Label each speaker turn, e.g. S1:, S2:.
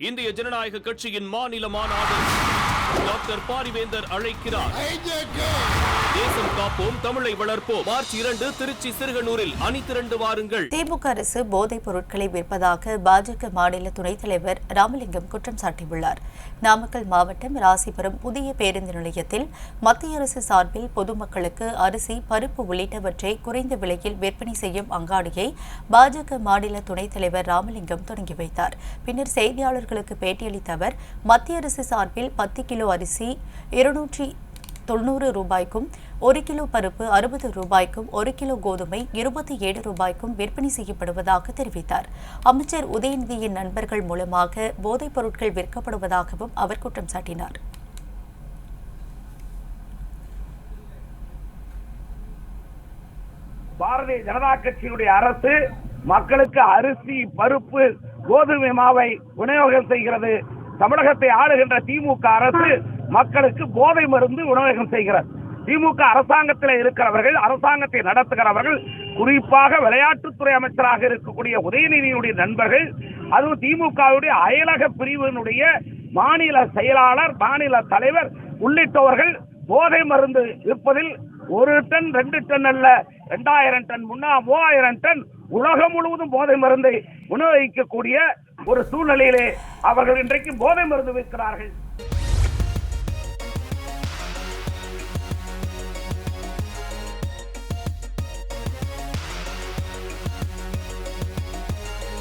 S1: இந்திய ஜனநாயக கட்சியின் மாநில மாநாடு டாக்டர் பாரிவேந்தர் அழைக்கிறார். காப்போம் தமிழை வளர்ப்போம். மார்ச் இரண்டு திருச்சி சிறுகனூரில் அணி திரண்டு வாருங்கள்.
S2: திமுக அரசு போதைப் பொருட்களை விற்பதாக பாஜக மாநில துணைத் தலைவர் ராமலிங்கம் குற்றம் சாட்டியுள்ளார். நாமக்கல் மாவட்டம் ராசிபுரம் புதிய பேருந்து நிலையத்தில் மத்திய அரசு சார்பில் பொதுமக்களுக்கு அரிசி பருப்பு உள்ளிட்டவற்றை குறைந்த விலையில் விற்பனை செய்யும் அங்காடியை பாஜக மாநில துணைத் தலைவர் ராமலிங்கம் தொடங்கி வைத்தார். பின்னர் செய்தியாளர்களுக்கு பேட்டியளித்த அவர் மத்திய அரசு சார்பில் பத்து கிலோ அரிசி இருநூற்றி தொண்ணூறு ரூபாய்க்கும் ஒரு கிலோ பருப்பு அறுபது ரூபாய்க்கும் ஒரு கிலோ கோதுமை இருபத்தி ஏழு ரூபாய்க்கும் விற்பனை செய்யப்படுவதாக தெரிவித்தார். அமைச்சர் உதயநிதியின் நண்பர்கள் மூலமாக போதைப் பொருட்கள் விற்கப்படுவதாகவும் அவர் குற்றம் சாட்டினார்.
S3: பாரதிய ஜனதா கட்சியினுடைய அரசு மக்களுக்கு அரிசி பருப்பு கோதுமை மாவை விநியோகம் செய்கிறது. தமிழகத்தை ஆளுகின்ற திமுக அரசு மக்களுக்கு போதை மருந்து விநியோகம் செய்கிறது. திமுக அரசாங்கத்தில் இருக்கிறவர்கள் அரசாங்கத்தை நடத்துகிறவர்கள் குறிப்பாக விளையாட்டுத்துறை அமைச்சராக இருக்கக்கூடிய உதயநிதியுடைய நண்பர்கள் அதுவும் திமுகவுடைய அயலக பிரிவினுடைய மாநில செயலாளர் மாநில தலைவர் உள்ளிட்டவர்கள் போதை மருந்து விற்பதில் ஒரு டன் ரெண்டு டன் அல்ல ரெண்டாயிரம் டன் முன்னா மூவாயிரம் டன் உலகம் முழுவதும் போதை மருந்தை விநியோகிக்கக்கூடிய ஒரு சூழ்நிலையிலே அவர்கள் இன்றைக்கு போதை மருந்து விற்கிறார்கள்.